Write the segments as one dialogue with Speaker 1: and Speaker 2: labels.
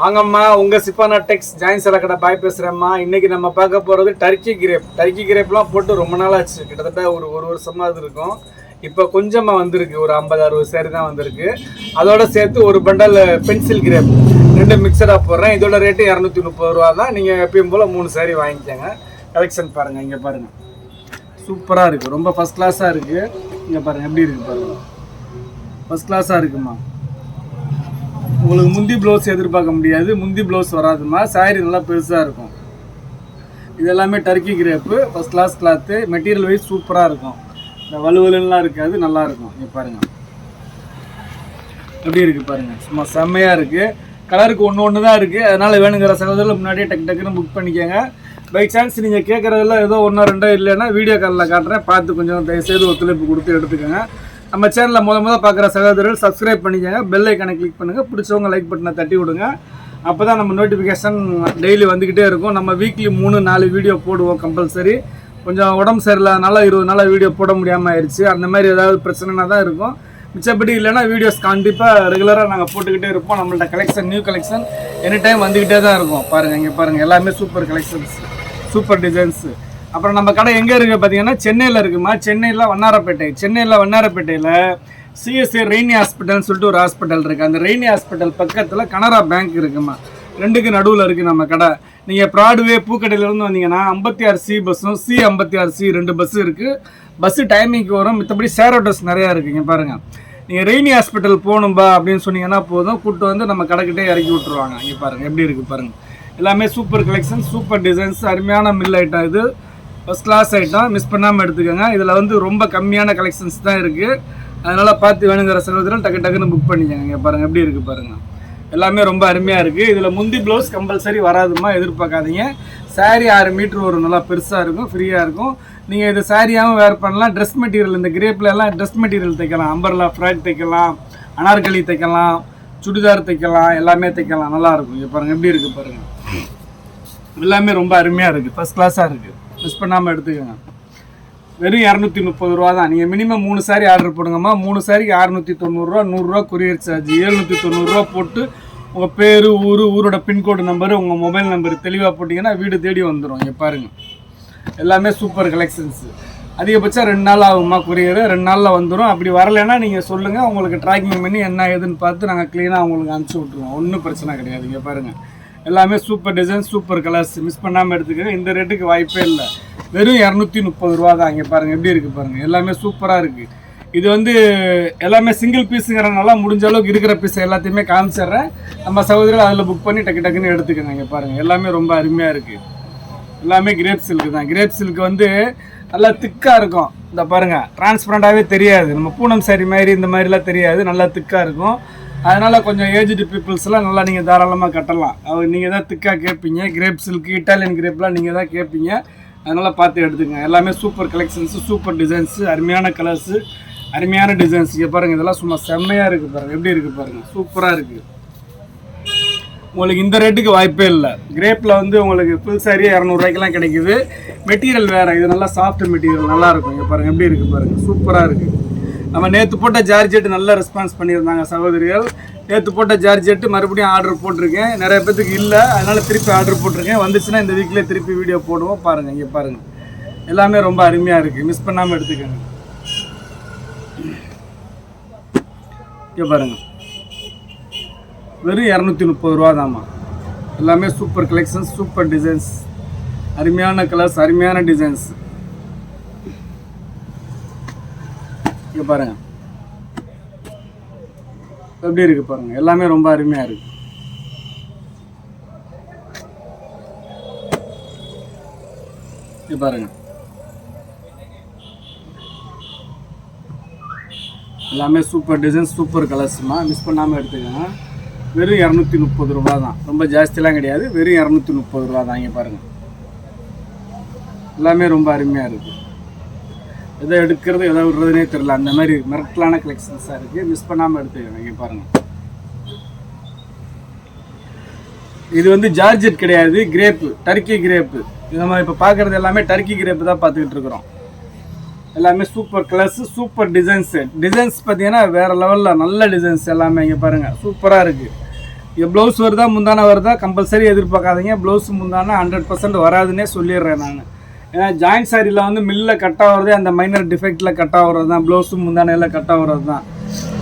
Speaker 1: வாங்கம்மா உங்கள் சிப்பானா டெக்ஸ் ஜாயின் கடை பாய் பேசுகிறேம்மா இன்றைக்கி நம்ம பார்க்க போகிறது டர்க்கி கிரேப் டர்க்கி கிரேப்லாம் போட்டு ரொம்ப நாள் ஆச்சு. கிட்டத்தட்ட ஒரு ஒரு வருஷமாக அது இருக்கும். இப்போ கொஞ்சமாக வந்திருக்கு. ஒரு ஐம்பது அறுபது சேரி தான் வந்திருக்கு. அதோட சேர்த்து ஒரு பண்டல் பென்சில் கிரேப் ரெண்டு மிக்சடாக போடுறேன். இதோட ரேட்டு இரநூத்தி முப்பது ரூபா தான். நீங்கள் எப்பயும் போல் மூணு சேரீ வாங்கிக்கோங்க. கலெக்ஷன் பாருங்கள் இங்கே பாருங்கள் சூப்பராக இருக்குது ரொம்ப ஃபஸ்ட் கிளாஸாக இருக்குது இங்கே பாருங்கள் எப்படி இருக்குது பாருங்கள் ஃபஸ்ட் கிளாஸாக இருக்குமா? உங்களுக்கு முந்தி ப்ளவுஸ் எதிர்பார்க்க முடியாது. முந்தி ப்ளவுஸ் வராதுமா சாரி நல்லா பெருசாக இருக்கும். இது எல்லாமே Turkey crepe first class cloth material wise சூப்பராக இருக்கும். இந்த வலுவலுலாம் இருக்காது நல்லா இருக்கும். இங்கே பாருங்கள் எப்படி இருக்குது பாருங்கள் சும்மா செம்மையாக இருக்குது கலருக்கு ஒன்று ஒன்று தான் இருக்குது அதனால் வேணுங்கிற சகோதரில் முன்னாடியே டக்கு டக்குன்னு புக் பண்ணிக்கோங்க. பை சான்ஸ் நீங்கள் கேட்குறதுல ஏதோ ஒன்றோ ரெண்டோ இல்லைன்னா வீடியோ காலில் காட்டுறேன். பார்த்து கொஞ்சம் தயவுசெய்து ஒத்துழைப்பு கொடுத்து எடுத்துக்கோங்க. நம்ம சேனலில் முத முத பார்க்குற சகோதரர்கள் சப்ஸ்கிரைப் பண்ணிக்கோங்க. பெல் ஐக்கனை கிளிக் பண்ணுங்கள் பிடிச்சவங்க லைக் பட்டனை தட்டி விடுங்க. அப்போ தான் நம்ம நோட்டிஃபிகேஷன் டெய்லி வந்துக்கிட்டே இருக்கும். நம்ம வீக்லி மூணு நாலு வீடியோ போடுவோம் கம்பல்சரி கொஞ்சம் உடம்பு சரியில்லாதனால இருபது நாளாக வீடியோ போட முடியாமல் ஆயிடுச்சு அந்த மாதிரி ஏதாவது பிரச்சனைனா தான் இருக்கும். மிச்சப்படி இல்லைன்னா வீடியோஸ் கண்டிப்பாக ரெகுலராக நாங்கள் போட்டுக்கிட்டே இருப்போம். நம்மள்ட்ட collection new collection any time வந்துக்கிட்டே தான் இருக்கும். பாருங்கள் இங்கே பாருங்கள் எல்லாமே சூப்பர் கலெக்ஷன்ஸ் சூப்பர் டிசைன்ஸு அப்புறம் நம்ம கடை எங்கே இருக்குது பார்த்தீங்கன்னா சென்னையில் இருக்குமா? சென்னையில் வண்ணாரப்பேட்டை. சென்னையில் வண்ணாரப்பேட்டையில் சிஎஸ்சி ரெய்னி ஹாஸ்பிட்டல்னு சொல்லிட்டு ஒரு ஹாஸ்பிட்டல் இருக்குது அந்த ரெய்னி ஹாஸ்பிட்டல் பக்கத்தில் கனரா பேங்க் இருக்குமா? ரெண்டுக்கு நடுவில் இருக்குது நம்ம கடை. நீங்கள் ப்ராட்வே பூக்கடையிலேருந்து வந்தீங்கன்னா ஐம்பத்தி ஆறு சி பஸ்ஸும் சி ஐம்பத்தி ஆறு சி ரெண்டு பஸ்ஸு இருக்குது பஸ்ஸு டைமிங்க்கு வரும். மித்தபடி ஷேர் ஆட்டோஸ் நிறையா இருக்குங்க பாருங்கள் நீங்கள் ரெய்னி ஹாஸ்பிட்டல் போகணும்பா அப்படின்னு சொன்னீங்கன்னா போதும். கூப்பிட்டு வந்து நம்ம கடைக்கிட்டே இறக்கி விட்ருவாங்க இங்கே பாருங்கள் எப்படி இருக்குது பாருங்கள் எல்லாமே சூப்பர் கலெக்ஷன் சூப்பர் டிசைன்ஸ் அருமையான மில் ஐட்டம் இது. ஃபஸ்ட் கிளாஸ் ஐட்டம் மிஸ் பண்ணாமல் எடுத்துக்கோங்க. இதில் வந்து ரொம்ப கம்மியான கலெக்ஷன்ஸ் தான் இருக்குது அதனால் பார்த்து வேணுங்கிற சகோதரன் டக்கு டக்குன்னு புக் பண்ணிக்கோங்க. இங்கே பாருங்கள் எப்படி இருக்குது பாருங்கள் எல்லாமே ரொம்ப அருமையாக இருக்குது இதில் முந்தி ப்ளவுஸ் கம்பல்சரி வராதுமா எதிர்பார்க்காதீங்க. Saree ஆறு மீட்ரு வரும் நல்லா பெருசாக இருக்கும் ஃப்ரீயாக இருக்கும். நீங்கள் இது சாரியாகவும் வேர் பண்ணலாம். ட்ரெஸ் மெட்டீரியல் இந்த கிரேப்லலாம் ட்ரெஸ் மெட்டீரியல் தைக்கலாம். அம்பர்லா ஃப்ராக் தைக்கலாம். அனார்கலி தைக்கலாம். சுடிதார் தைக்கலாம். எல்லாமே தைக்கலாம். நல்லாயிருக்கும் இங்கே பாருங்கள் எப்படி இருக்குது பாருங்கள் எல்லாமே ரொம்ப அருமையாக இருக்குது ஃபஸ்ட் கிளாஸாக இருக்குது மிஸ் பண்ணாமல் எடுத்துக்கோங்க. வெறும் இரநூத்தி முப்பது ரூபா தான். நீங்கள் மினிமம் மூணு சாரி ஆர்டர் போடுங்கம்மா. மூணு சாரிக்கு அறநூற்றி தொண்ணூறுரூவா நூறுரூவா கொரியர் சார்ஜ் ஏழ்நூற்றி தொண்ணூறுரூவா போட்டு உங்கள் பேர் ஊர் ஊரோட பின்கோடு நம்பர் உங்கள் மொபைல் நம்பர் தெளிவாக போட்டிங்கன்னா வீடு தேடி வந்துடும் இங்கே பாருங்கள் எல்லாமே சூப்பர் கலெக்ஷன்ஸு அதிகபட்சம் ரெண்டு நாள் ஆகுமா கொரியர் ரெண்டு நாளில் வந்துடும் அப்படி வரலைன்னா நீங்கள் சொல்லுங்கள் உங்களுக்கு ட்ராக்கிங் பண்ணி என்ன ஏதுன்னு பார்த்து நாங்கள் க்ளீனாக உங்களுக்கு அனுப்பிச்சி விட்ருவோம் ஒன்றும் பிரச்சனை கிடையாது. இங்கே பாருங்கள் எல்லாமே super design super colours miss பண்ணாமல் எடுத்துக்கங்க. இந்த ரேட்டுக்கு வாய்ப்பே இல்லை. வெறும் இரநூத்தி முப்பது ரூபா தான் இங்கே பாருங்கள் எப்படி இருக்குது பாருங்கள் எல்லாமே சூப்பராக இருக்குது இது வந்து எல்லாமே சிங்கிள் பீஸுங்கிறனால முடிஞ்ச அளவுக்கு இருக்கிற பீஸ் எல்லாத்தையுமே காமிச்சிடுறேன். நம்ம சகோதரிகள் அதில் புக் பண்ணி டக்கு டக்குன்னு எடுத்துக்கோங்க இங்கே பாருங்கள் எல்லாமே ரொம்ப அருமையாக இருக்குது எல்லாமே கிரேப் சில்க்கு தான். கிரேப் சில்க் வந்து நல்லா திக்காக இருக்கும். இந்த பாருங்கள் டிரான்ஸ்பரண்டாகவே தெரியாது. நம்ம பூனம் சாரி மாதிரி இந்த மாதிரிலாம் தெரியாது. நல்லா திக்காக இருக்கும். அதனால் கொஞ்சம் ஏஜ்டு பீப்புள்ஸ்லாம் நல்லா நீங்கள் தாராளமாக கட்டலாம். அவர் நீங்கள் தான் திக்காக கேட்பீங்க கிரேப் சில்க் இட்டாலியன் கிரேப்லாம் நீங்கள் தான் கேட்பீங்க அதனால் பார்த்து எடுத்துங்க எல்லாமே சூப்பர் கலெக்ஷன்ஸு சூப்பர் டிசைன்ஸு அருமையான கலர்ஸு அருமையான டிசைன்ஸ் இங்கே பாருங்கள் இதெல்லாம் சும்மா செம்மையாக இருக்குது பாருங்கள் எப்படி இருக்குது பாருங்கள் சூப்பராக இருக்குது உங்களுக்கு இந்த ரேட்டுக்கு வாய்ப்பே இல்லை. கிரேப்பில் வந்து உங்களுக்கு ஃபுல் சாரியே இரநூறுவாய்க்கெலாம் கிடைக்குது. மெட்டீரியல் வேறு. இது நல்லா சாஃப்ட் மெட்டீரியல் நல்லாயிருக்கும் இங்கே பாருங்கள் எப்படி இருக்குது பாருங்கள் சூப்பராக இருக்குது நம்ம நேற்று போட்ட ஜார்ஜெட் நல்ல ரெஸ்பான்ஸ் பண்ணியிருந்தாங்க சகோதரிகள். நேற்று போட்ட ஜார்ஜெட்டு மறுபடியும் ஆர்டர் போட்டிருக்கேன். நிறைய பேத்துக்கு இல்லை அதனால் திருப்பி ஆர்டர் போட்டிருக்கேன். வந்துச்சுன்னா இந்த வீக்லேயே திருப்பி வீடியோ போடுவோம். பாருங்கள் இங்கே பாருங்கள் எல்லாமே ரொம்ப அருமையாக இருக்குது மிஸ் பண்ணாமல் எடுத்துக்கோங்க. இங்கே பாருங்கள் வெறும் இரநூத்தி முப்பது ரூபா தாம்மா எல்லாமே சூப்பர் கலெக்ஷன்ஸ் சூப்பர் டிசைன்ஸ் அருமையான கலர்ஸ் அருமையான டிசைன்ஸ் இங்கே பாருங்க. எப்படி இருக்கு பாருங்க. எல்லாமே ரொம்ப அருமையாக இருக்கு. இங்கே பாருங்க. எல்லாமே சூப்பர் டிசைன் சூப்பர் கலர்ஸ்மா மிஸ் பண்ணாமல் எடுத்துக்கோங்க. வெறும் இரநூத்தி முப்பது ரூபா தான் ரொம்ப ஜாஸ்திலாம் கிடையாது. வெறும் இரநூத்தி முப்பது ரூபா தான் இங்கே பாருங்கள் எல்லாமே ரொம்ப அருமையாக இருக்குது எதை எடுக்கிறது எதை விடுறதுனே தெரில அந்த மாதிரி மிரட்டலான கலெக்ஷன்ஸாக இருக்குது மிஸ் பண்ணாமல் எடுத்துக்கோங்க இங்கே பாருங்கள் இது வந்து ஜார்ஜெட் கிடையாது கிரேப்பு டர்க்கி கிரேப்பு இது நம்ம இப்போ பார்க்குறது எல்லாமே டர்க்கி கிரேப்பு தான் பார்த்துக்கிட்டு இருக்கிறோம். எல்லாமே super colours super designs designs பார்த்தீங்கன்னா வேறு லெவலில் நல்ல டிசைன்ஸ் எல்லாமே இங்கே பாருங்கள் சூப்பராக இருக்குது இங்கே ப்ளவுஸ் வருதா முந்தான வருதா கம்பல்சரி எதிர்பார்க்காதீங்க. ப்ளவுஸ் முந்தானா ஹண்ட்ரட் பர்சன்ட் வராதுன்னே சொல்லிடுறேன் நான். ஏன்னா ஜாயின்ட் சாரியில் வந்து மில்லில் கட் ஆகிறதே அந்த மைனர் டிஃபெக்டில் கட் ஆகிறது தான் ப்ளவுஸும் முந்தானையில் கட் ஆகிறது தான்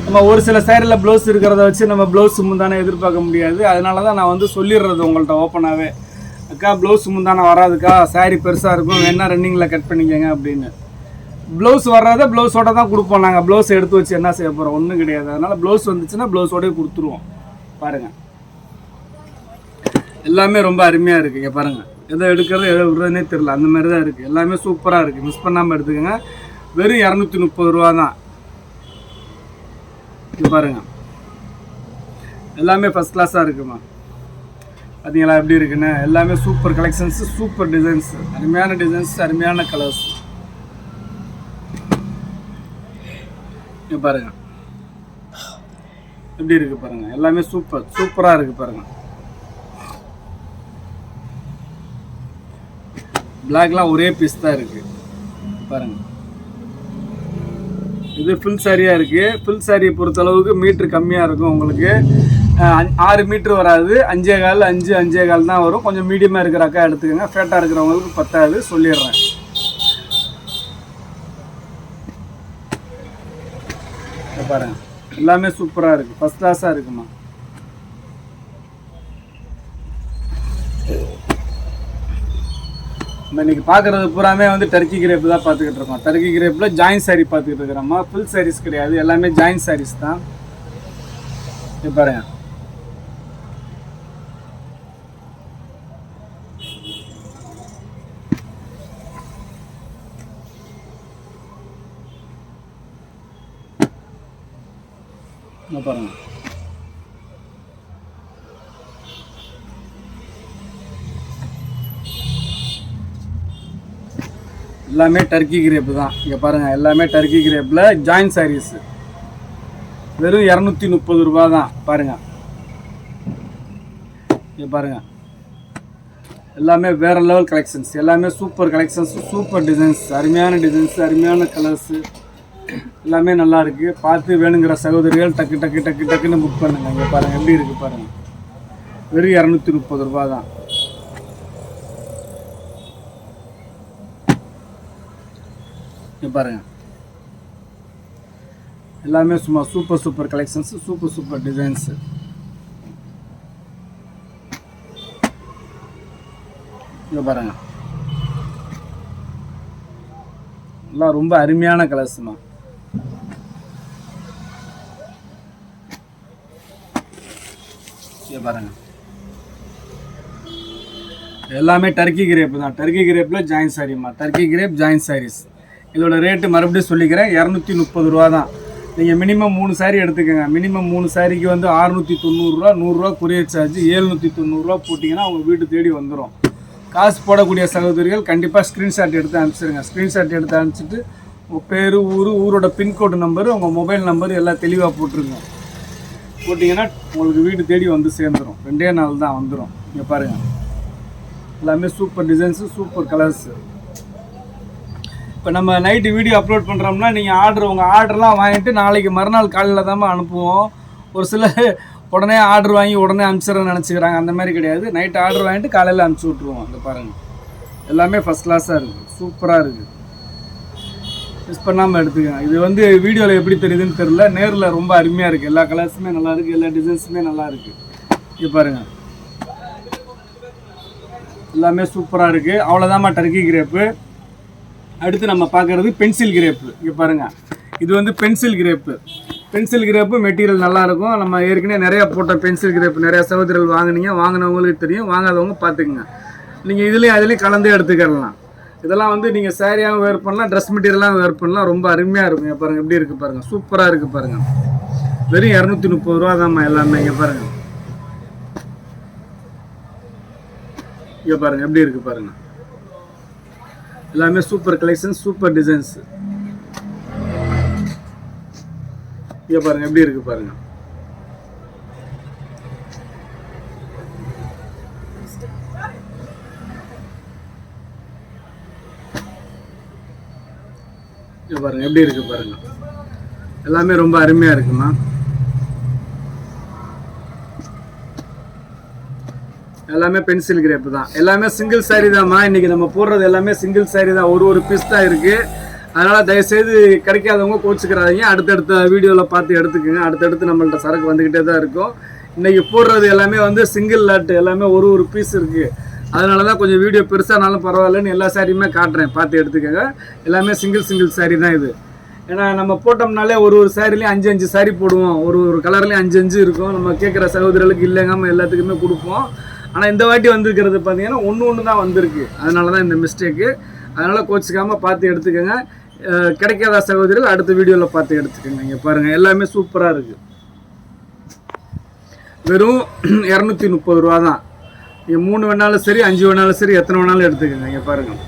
Speaker 1: நம்ம ஒரு சில சாரியில் ப்ளவுஸ் இருக்கிறத வச்சு நம்ம ப்ளவுஸ் முந்தானை எதிர்பார்க்க முடியாது. அதனால தான் நான் வந்து சொல்லிடுறது உங்கள்கிட்ட ஓப்பனாகவே அக்கா ப்ளவுஸ் முந்தானை வராதுக்கா. சாரி பெருசாக இருக்கும். வேணா ரன்னிங்கில் கட் பண்ணிக்கங்க அப்படின்னு. ப்ளவுஸ் வர்றத ப்ளவுஸோட தான் கொடுப்போம் நாங்கள் ப்ளவுஸ் எடுத்து வச்சு என்ன செய்ய போகிறோம் ஒன்றும் கிடையாது. அதனால் ப்ளவுஸ் வந்துச்சுன்னா ப்ளவுஸோடய கொடுத்துருவோம். பாருங்கள் எல்லாமே ரொம்ப அருமையாக இருக்குங்க. பாருங்கள் எதை எடுக்கிறது எதை விடுறதுனே தெரில அந்த மாதிரி தான் இருக்குது எல்லாமே சூப்பராக இருக்குது மிஸ் பண்ணாமல் எடுத்துக்கோங்க. வெறும் இரநூத்தி முப்பது ரூபா தான் இது பாருங்கள் எல்லாமே ஃபஸ்ட் கிளாஸாக இருக்குமா? பார்த்தீங்களா எப்படி இருக்குன்னு? எல்லாமே சூப்பர் கலெக்ஷன்ஸு சூப்பர் டிசைன்ஸ் அருமையான டிசைன்ஸ் அருமையான கலர்ஸ் இங்கே பாருங்கள் எப்படி இருக்குது பாருங்கள் எல்லாமே சூப்பர் சூப்பராக இருக்குது பாருங்கள் பிளாக்லாம் ஒரே பீஸ் தான் இருக்குது பாருங்கள் இது ஃபில் சாரியாக இருக்குது ஃபுல் சாரியை பொறுத்தளவுக்கு மீட்ரு கம்மியாக இருக்கும் உங்களுக்கு. ஆறு மீட்ரு வராது. அஞ்சே கால் அஞ்சு அஞ்சே கால் தான் வரும். கொஞ்சம் மீடியமாக இருக்கிற அக்கா எடுத்துக்கோங்க. ஃபேட்டாக இருக்கிறவங்களுக்கு பத்தாது. சொல்லிடுறேன். இங்க பாருங்க. எல்லாமே சூப்பராக இருக்குது ஃபஸ்ட் கிளாஸாக இருக்குமா? நம்ம இன்னைக்கு பார்க்குறது பூராமே வந்து டர்க்கி கிரேப் தான் பார்த்துக்கிட்டு இருக்கோம். டர்க்கி கிரேப்பில் ஜாயின் சாரி பார்த்துக்கிட்டு இருக்கிறோம்மா ஃபுல் சாரீஸ் கிடையாது. எல்லாமே ஜாயின் சாரீஸ் தான். இது பாருங்க. பாருங்க. எல்லாமே டர்க்கி கிரேப்பு தான். இங்கே பாருங்கள் எல்லாமே டர்க்கி கிரேப்பில் ஜாயின் சாரீஸ் வெறும் இரநூத்தி முப்பது ரூபா தான். பாருங்கள் இங்கே பாருங்கள் எல்லாமே வேறு லெவல் கலெக்ஷன்ஸ் எல்லாமே சூப்பர் கலெக்ஷன்ஸ் சூப்பர் டிசைன்ஸ் அருமையான டிசைன்ஸ் அருமையான கலர்ஸு எல்லாமே நல்லா இருக்குது பார்த்து வேணுங்கிற சகோதரிகள் டக்கு டக்கு டக்கு டக்குன்னு புக் பண்ணுங்கள் இங்கே பாருங்கள் எப்படி இருக்குது பாருங்கள் வெறும் இரநூத்தி முப்பது ரூபா தான். இங்கே பாருங்க. எல்லாமே சும்மா super super collections super super designs இங்கே பாருங்க. எல்லாம் ரொம்ப அருமையான கலர்ஸ்மா பாருங்க. எல்லாமே டர்க்கி கிரேப் தான். டர்க்கி கிரேப்பில் ஜாயின் சாரிம்மா டர்க்கி கிரேப் ஜாயின் சாரீஸ் இதோட ரேட்டு மறுபடியும் சொல்லிக்கிறேன். இரநூத்தி முப்பது ரூபா தான். நீங்கள் மினிமம் மூணு சாரி எடுத்துக்கோங்க. மினிமம் மூணு சாரிக்கு வந்து அறுநூற்றி தொண்ணூறுரூவா நூறுரூவா கொரியர் சார்ஜ் ஏழ்நூற்றி தொண்ணூறுரூவா போட்டிங்கன்னா உங்கள் வீட்டு தேடி வந்துடும் காசு போடக்கூடிய சகோதரிகள் கண்டிப்பாக ஸ்க்ரீன்ஷாட் எடுத்து அனுப்பிச்சிடுங்க ஸ்க்ரீன்ஷாட் எடுத்து அனுப்பிச்சிட்டு உங்கள் பேர் ஊர் ஊரோட பின்கோடு நம்பரு உங்கள் மொபைல் நம்பர் எல்லாம் தெளிவாக போட்டுருங்க. போட்டிங்கன்னா உங்களுக்கு வீடு தேடி வந்து சேர்ந்துடும் ரெண்டே நாள் தான் வந்துடும் இங்கே பாருங்கள் எல்லாமே சூப்பர் டிசைன்ஸு சூப்பர் கலர்ஸு இப்போ நம்ம நைட்டு வீடியோ அப்லோட் பண்ணுறோம்னா நீங்கள் ஆர்டர் உங்கள் ஆர்டர்லாம் வாங்கிட்டு நாளைக்கு மறுநாள் காலையில் தான் அனுப்புவோம். ஒரு சில உடனே ஆர்டர் வாங்கி உடனே அனுப்பிச்சிடறேன்னு நினச்சிக்கிறாங்க. அந்த மாதிரி கிடையாது. நைட் ஆர்டர் வாங்கிட்டு காலையில் அனுப்பிச்சி விட்ருவோம் அந்த பாருங்கள் எல்லாமே ஃபஸ்ட் கிளாஸாக இருக்குது சூப்பராக இருக்குது மிஸ் பண்ணாமல் எடுத்துக்கோங்க. இது வந்து வீடியோவில் எப்படி தெரியுதுன்னு தெரில நேரில் ரொம்ப அருமையாக இருக்குது எல்லா கலர்ஸுமே நல்லா இருக்குது எல்லா டிசைன்ஸுமே நல்லா இருக்குது இது பாருங்கள் எல்லாமே சூப்பராக இருக்குது அவ்வளோதாம்மா டர்க்கி கிரேப்பு அடுத்து நம்ம பார்க்குறது பென்சில் கிரேப்பு இங்கே பாருங்கள் இது வந்து pencil crepe pencil crepe material நல்லாயிருக்கும். நம்ம ஏற்கனவே நிறையா போட்ட பென்சில் கிரேப் நிறையா சகோதரர்கள் வாங்கினீங்க. வாங்கினவங்களுக்கு தெரியும். வாங்காதவங்க பார்த்துக்குங்க. நீங்கள் இதுலேயும் அதுலேயும் கலந்தே எடுத்துக்கலாம். இதெல்லாம் வந்து நீங்கள் சாரியாகவும் வேர் பண்ணலாம் ட்ரெஸ் மெட்டீரியலாகவும் வேர் பண்ணலாம். ரொம்ப அருமையாக இருக்கும். இங்கே பாருங்கள் எப்படி இருக்குது பாருங்கள் சூப்பராக இருக்குது பாருங்கள் வெறும் இரநூத்தி முப்பது ரூபா தான்மா எல்லாமே இங்கே பாருங்கள் இங்கே பாருங்கள் எப்படி இருக்குது பாருங்கள் எல்லாமே சூப்பர் கலெக்ஷன் சூப்பர் டிசைன்ஸ் இங்க பாருங்க எப்படி இருக்கு பாருங்க. பாருங்க எப்படி இருக்கு பாருங்க. எல்லாமே ரொம்ப அருமையா இருக்குமா? எல்லாமே பென்சில் கிரேப் தான். எல்லாமே சிங்கிள் saree தான்மா. இன்னைக்கு நம்ம போடுறது எல்லாமே சிங்கிள் saree தான். ஒரு ஒரு பீஸ் தான் இருக்கு. அதனால தயவுசெய்து கிடைக்காதவங்க கோச்சுக்கிறாதீங்க அடுத்தடுத்த வீடியோவில் பார்த்து எடுத்துக்கோங்க. அடுத்தடுத்து நம்மள்ட்ட சரக்கு வந்துக்கிட்டே தான் இருக்கும். இன்னைக்கு போடுறது எல்லாமே வந்து சிங்கிள் லாட் எல்லாமே ஒரு ஒரு பீஸ் இருக்கு. அதனால தான் கொஞ்சம் வீடியோ பெருசானாலும் பரவாயில்லன்னு எல்லா சாரியுமே காட்டுறேன். பார்த்து எடுத்துக்கோங்க. எல்லாமே சிங்கிள் சிங்கிள் saree தான் இது. ஏன்னா நம்ம போட்டோம்னாலே ஒரு ஒரு சாரிலையும் அஞ்சு அஞ்சு சாரி போடுவோம். ஒரு ஒரு கலர்லேயும் அஞ்சு அஞ்சு இருக்கும். நம்ம கேட்குற சகோதரர்களுக்கு இல்லைங்காமல் எல்லாத்துக்குமே கொடுப்போம். ஆனால் இந்த வாட்டி வந்திருக்கிறது பார்த்தீங்கன்னா ஒன்று ஒன்று தான் வந்திருக்கு. அதனால தான் இந்த மிஸ்டேக்கு அதனால் கோச்சிக்காமல் பார்த்து எடுத்துக்கோங்க. கிடைக்காத சகோதரிகள் அடுத்த வீடியோவில் பார்த்து எடுத்துக்கோங்க. இங்கே பாருங்கள் எல்லாமே சூப்பராக இருக்குது வெறும் இரநூத்தி முப்பது ரூபா தான். நீங்கள் மூணு வேணாலும் சரி அஞ்சு வேணாலும் சரி எத்தனை வேணாலும் எடுத்துக்கோங்க. இங்கே பாருங்கள்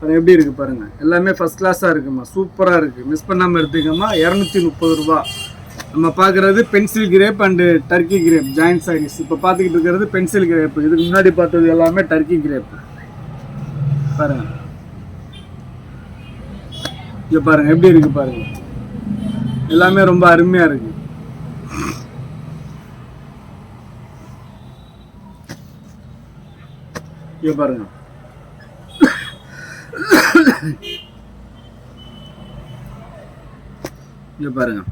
Speaker 1: பாருங்க எப்படி இருக்குது பாருங்கள் எல்லாமே ஃபஸ்ட் கிளாஸாக இருக்குமா? சூப்பராக இருக்குது மிஸ் பண்ணாமல் எடுத்துக்கோமா? இரநூத்தி முப்பது ரூபா. நம்ம பார்க்குறது pencil crepe and Turkey crepe joint sarees இப்போ பார்த்துக்கிட்டு இருக்கிறது பென்சில் கிரேப் இதுக்கு முன்னாடி பார்த்தது எல்லாமே டர்க்கி கிரேப் பாருங்க. இங்கே பாருங்க எப்படி இருக்கு பாருங்க. எல்லாமே ரொம்ப அருமையா இருக்கு. இங்கே பாருங்க. இங்கே பாருங்க.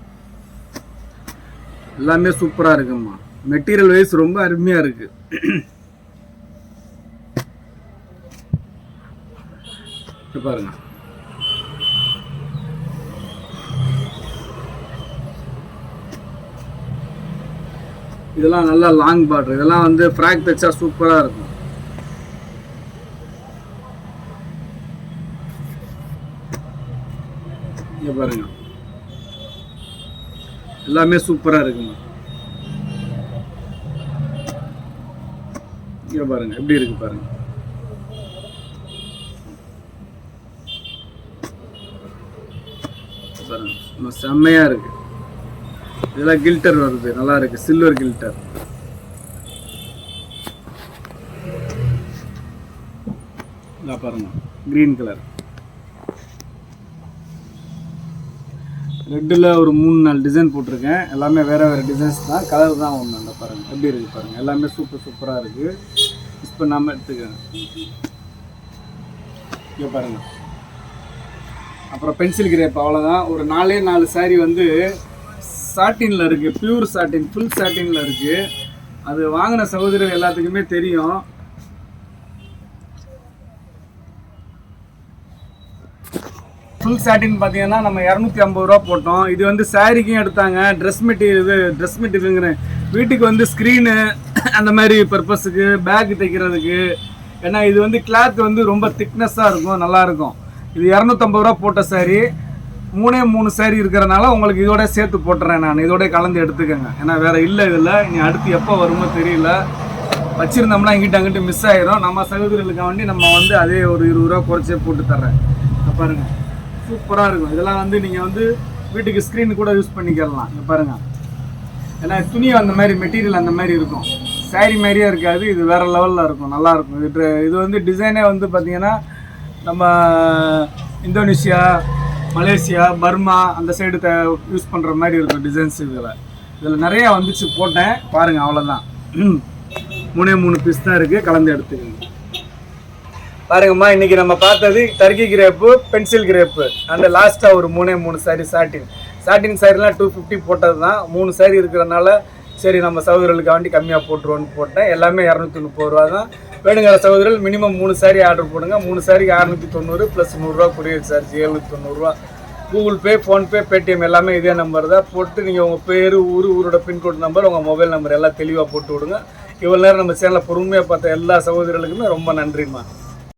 Speaker 1: எல்லாமே சூப்பராக இருக்கும்மா. மெட்டீரியல் வைஸ் ரொம்ப அருமையாக இருக்குது பாருங்க. இதெல்லாம் நல்லா லாங் பார்டர் இதெல்லாம் வந்து ஃப்ராக் தைச்சா சூப்பராக இருக்கும். பாருங்க. எல்லாமே சூப்பராக இருக்குங்க இங்கே பாருங்க எப்படி இருக்கு பாருங்க. பாருங்க சும்மா செம்மையா இருக்கு. இதெல்லாம் கில்டர் வருது நல்லா இருக்கு சில்வர் கில்டர். பாருங்க கிரீன் கலர் ரெட்டில் ஒரு மூணு நாலு டிசைன் போட்டிருக்கேன். எல்லாமே வேறு வேறு டிசைன்ஸ் தான். கலர் தான் ஒன்று அந்த பாருங்கள் எப்படி இருக்குது பாருங்கள் எல்லாமே சூப்பர் சூப்பராக இருக்குது மிஸ் பண்ணாமல் எடுத்துக்கோங்க. இங்கே பாருங்கள் அப்புறம் பென்சில் கிரேப் அவ்வளோதான் ஒரு நாலே நாலு saree வந்து சாட்டினில் இருக்குது ப்யூர் சாட்டின் ஃபுல் சாட்டினில் இருக்குது அது வாங்கின சகோதரர் எல்லாத்துக்குமே தெரியும். ஃபுல் சாட்டின் பார்த்தீங்கன்னா நம்ம இரநூத்தி ஐம்பது ரூபா போட்டோம். இது வந்து சாரிக்கும் எடுத்தாங்க. ட்ரெஸ் மெட்டீரியல் இது ட்ரெஸ் மெட்டீரியலுங்கிறேன் வீட்டுக்கு வந்து ஸ்க்ரீனு அந்த மாதிரி பர்பஸுக்கு பேக் தைக்கிறதுக்கு. ஏன்னா இது வந்து கிளாத் வந்து ரொம்ப திக்னஸ்ஸாக இருக்கும் நல்லாயிருக்கும் இது இரநூத்தம்பது ரூபா போட்ட saree. மூணே மூணு சாரி இருக்கிறனால உங்களுக்கு இதோட சேர்த்து போட்டுறேன் நான். இதோட கலந்து எடுத்துக்கோங்க. ஏன்னா வேறு இல்லை இதில். இனி அடுத்து எப்போ வருமோ தெரியல. வச்சிருந்தோம்னா இங்கிட்ட அங்கிட்ட மிஸ் ஆயிரும். நம்ம சகோதரிகளுக்கு வேண்டி நம்ம வந்து அதே ஒரு இருபது ரூபா குறைச்சே போட்டு தர்றேன். பாருங்கள் சூப்பராக இருக்கும். இதெல்லாம் வந்து நீங்கள் வந்து வீட்டுக்கு ஸ்க்ரீன் கூட யூஸ் பண்ணிக்கலாம். பாருங்கள் ஏன்னா துணி அந்த மாதிரி மெட்டீரியல் அந்த மாதிரி இருக்கும். சாரி மாதிரியே இருக்காது. இது வேறு லெவலில் இருக்கும். நல்லா இருக்கும். இது இது வந்து டிசைனே வந்து பார்த்தீங்கன்னா நம்ம இந்தோனேஷியா மலேசியா பர்மா அந்த சைடு த யூஸ் பண்ணுற மாதிரி இருக்கும் டிசைன்ஸ் இதில். இதில் நிறையா வந்துச்சு. போட்டேன். பாருங்கள் அவ்வளோதான் மூணே மூணு பீஸ் தான் இருக்குது கலந்து எடுத்துக்கோங்க. பாருங்கம்மா இன்னைக்கு நம்ம பார்த்தது Turkey crepe pencil crepe and லாஸ்ட்டாக ஒரு மூணே மூணு சாரி சாட்டின் சாட்டின் சாரிலாம் டூ ஃபிஃப்டி போட்டது தான் மூணு சாரி இருக்கிறனால சரி நம்ம சகோதரர்களுக்கு வண்டி கம்மியாக போட்டுருவோன்னு போட்டேன். எல்லாமே இரநூத்தி முப்பது ரூபா தான் வேணுங்கிற சகோதரர்கள் மினிமம் மூணு சாரி ஆர்டர் போடுங்க. மூணு சாரிக்கு அறுநூற்றி தொண்ணூறு ப்ளஸ் நூறுரூவா கொரியர் சார்ஜ் எழுநூற்றி தொண்ணூறுரூவா கூகுள் பே ஃபோன்பே பேடிஎம் எல்லாமே இதே நம்பர் தான். போட்டு நீங்கள் உங்கள் பேர் ஊர் ஊரோட பின்கோட் நம்பர் உங்கள் மொபைல் நம்பர் எல்லாம் தெளிவாக போட்டு விடுங்க. இவ்வளோ நேரம் நம்ம சேனலை பொறுமையாக பார்த்த எல்லா சகோதரர்களுக்குமே ரொம்ப நன்றிம்மா.